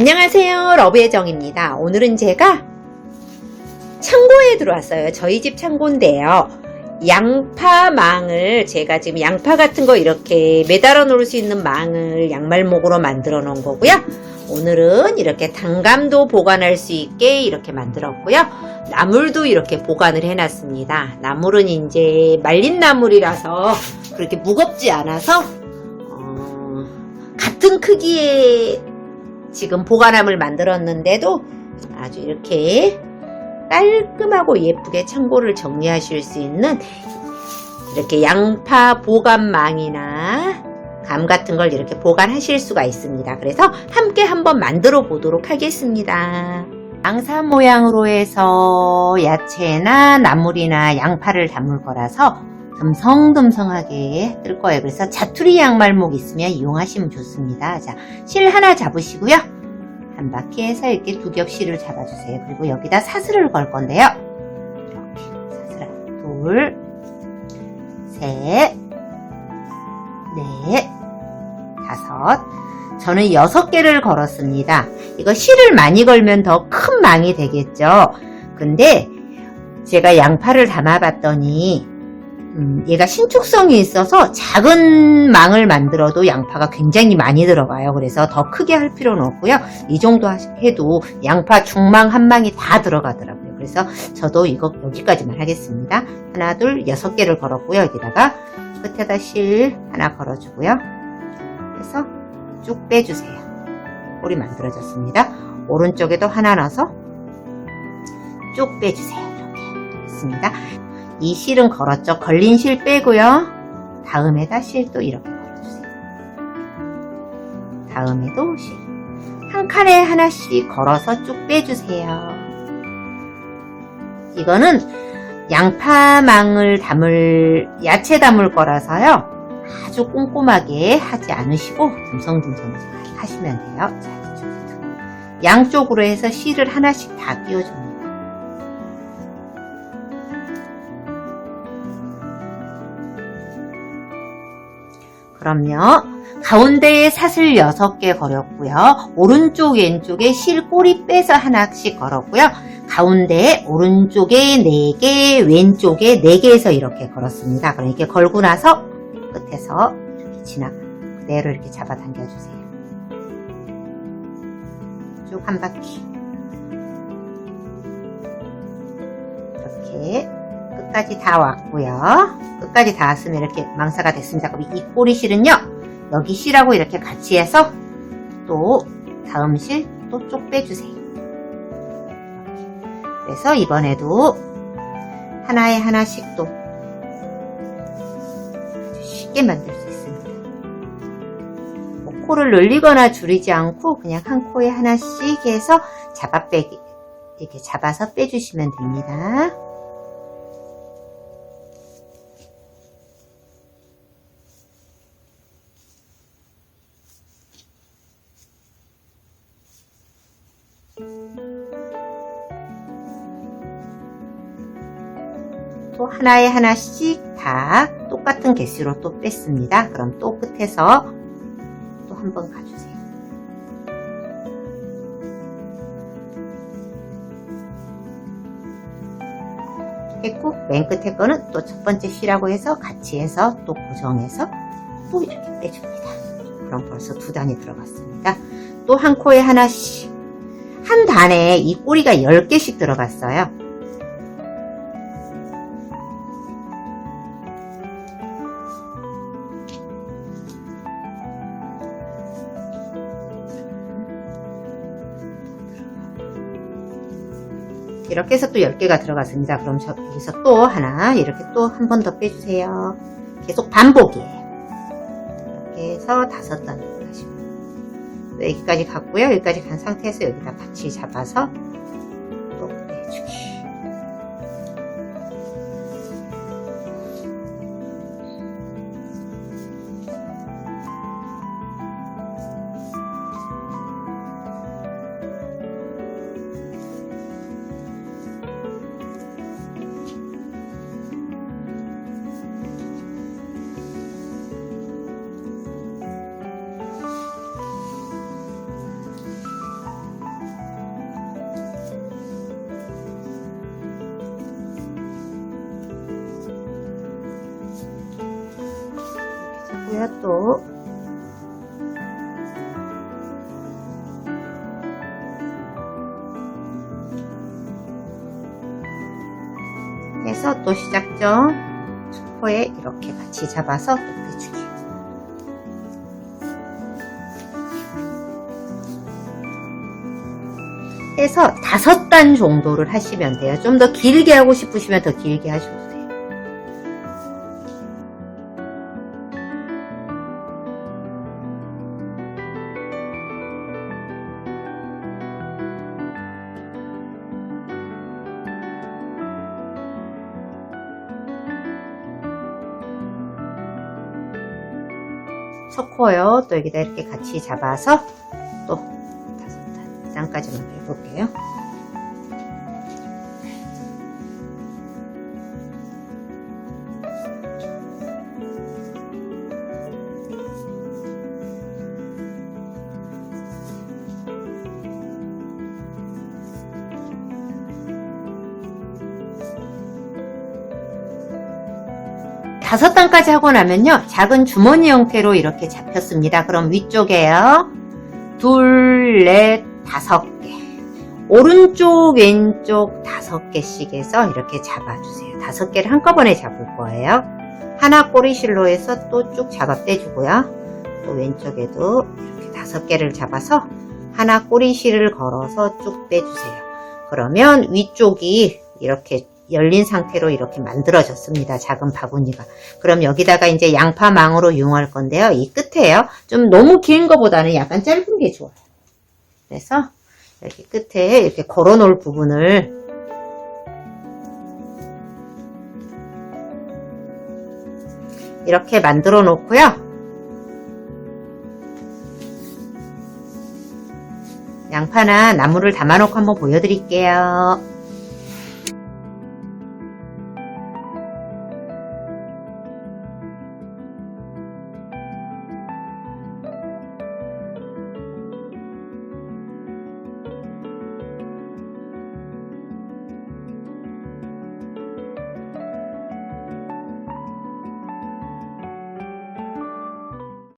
안녕하세요. 러브의 정입니다. 오늘은 제가 창고에 들어왔어요. 저희 집 창고인데요. 양파망을 제가 지금 양파 같은 거 이렇게 매달아 놓을 수 있는 망을 양말목으로 만들어 놓은 거고요. 오늘은 이렇게 단감도 보관할 수 있게 이렇게 만들었고요. 나물도 이렇게 보관을 해놨습니다. 나물은 이제 말린 나물이라서 그렇게 무겁지 않아서 어, 같은 크기의 지금 보관함을 만들었는데도 아주 이렇게 깔끔하고 예쁘게 창고를 정리하실 수 있는 이렇게 양파 보관망이나 감 같은 걸 이렇게 보관하실 수가 있습니다. 그래서 함께 한번 만들어 보도록 하겠습니다. 앙사 모양으로 해서 야채나 나물이나 양파를 담을 거라서 듬성듬성하게 뜰 거예요. 그래서 자투리 양말목 있으면 이용하시면 좋습니다. 자, 실 하나 잡으시고요. 한 바퀴 해서 이렇게 두 겹 실을 잡아주세요. 그리고 여기다 사슬을 걸 건데요. 이렇게 사슬 하나, 둘, 셋, 넷, 다섯. 저는 여섯 개를 걸었습니다. 이거 실을 많이 걸면 더 큰 망이 되겠죠. 근데 제가 양파를 담아봤더니 음, 얘가 신축성이 있어서 작은 망을 만들어도 양파가 굉장히 많이 들어가요. 그래서 더 크게 할 필요는 없고요. 이 정도 해도 양파 중망 한 망이 다 들어가더라고요. 그래서 저도 이거 여기까지만 하겠습니다. 하나, 둘, 여섯 개를 걸었고요. 여기다가 끝에다 실 하나 걸어주고요. 그래서 쭉 빼주세요. 꼴이 만들어졌습니다. 오른쪽에도 하나 넣어서 쭉 빼주세요. 이렇게 됐습니다. 이 실은 걸었죠. 걸린 실 빼고요. 다음에다 실 또 이렇게 걸어주세요. 다음에도 실. 한 칸에 하나씩 걸어서 쭉 빼주세요. 이거는 양파망을 담을, 야채 담을 거라서요. 아주 꼼꼼하게 하지 않으시고 듬성듬성 하시면 돼요. 자. 양쪽으로 해서 실을 하나씩 다 끼워줍니다. 그럼요. 가운데에 사슬 6개 걸었고요. 오른쪽 왼쪽에 실 꼬리 빼서 하나씩 걸었고요. 가운데에 오른쪽에 4개, 왼쪽에 4개에서 이렇게 걸었습니다. 그럼 이렇게 걸고 나서 끝에서 이렇게 지나 그대로 이렇게 잡아 당겨 주세요. 쭉 한 바퀴. 이렇게 끝까지 다 왔고요. 끝까지 다 왔으면 이렇게 망사가 됐습니다. 그럼 이 꼬리 실은요. 여기 실하고 이렇게 같이 해서 또 다음 실 또 쪽 빼주세요. 그래서 이번에도 하나에 하나씩 또 쉽게 만들 수 있습니다. 뭐 코를 늘리거나 줄이지 않고 그냥 한 코에 하나씩 해서 잡아 빼기 이렇게 잡아서 빼주시면 됩니다. 또 하나에 하나씩 다 똑같은 개수로 또 뺐습니다. 그럼 또 끝에서 또 한 번 가주세요. 했고 맨 끝에 거는 또 첫 번째 실하고 해서 같이 해서 또 고정해서 또 이렇게 빼줍니다. 그럼 벌써 두 단이 들어갔습니다. 또 한 코에 하나씩 한 단에 이 꼬리가 10개씩 들어갔어요. 이렇게 해서 또 10개가 들어갔습니다. 그럼 저, 여기서 또 하나 이렇게 또 한 번 더 빼주세요. 계속 반복이에요. 이렇게 해서 다섯 단을 하시고 여기까지 갔고요. 여기까지 간 상태에서 여기다 같이 잡아서 또 빼주기. 또. 해서 또 시작점 코에 이렇게 같이 잡아서 또 빼주기. 해서 다섯 단 정도를 하시면 돼요. 좀 더 길게 하고 싶으시면 더 길게 하셔도 돼요. 섞어요. 또 여기다 이렇게 같이 잡아서 또 다섯 단 단까지만 해볼게요. 다섯 단까지 하고 나면요. 작은 주머니 형태로 이렇게 잡혔습니다. 그럼 위쪽에요. 둘, 넷, 다섯 개. 오른쪽, 왼쪽 다섯 개씩 해서 이렇게 잡아주세요. 다섯 개를 한꺼번에 잡을 거예요. 하나 꼬리 실로 해서 또쭉 잡아 빼주고요. 또 왼쪽에도 이렇게 다섯 개를 잡아서 하나 꼬리 실을 걸어서 쭉 빼주세요. 그러면 위쪽이 이렇게 열린 상태로 이렇게 만들어졌습니다. 작은 바구니가. 그럼 여기다가 이제 양파망으로 이용할 건데요. 이 끝에요. 좀 너무 긴 거보다는 약간 짧은 게 좋아요. 그래서 여기 끝에 이렇게 걸어 놓을 부분을 이렇게 만들어 놓고요. 양파나 나무를 담아놓고 한번 보여드릴게요.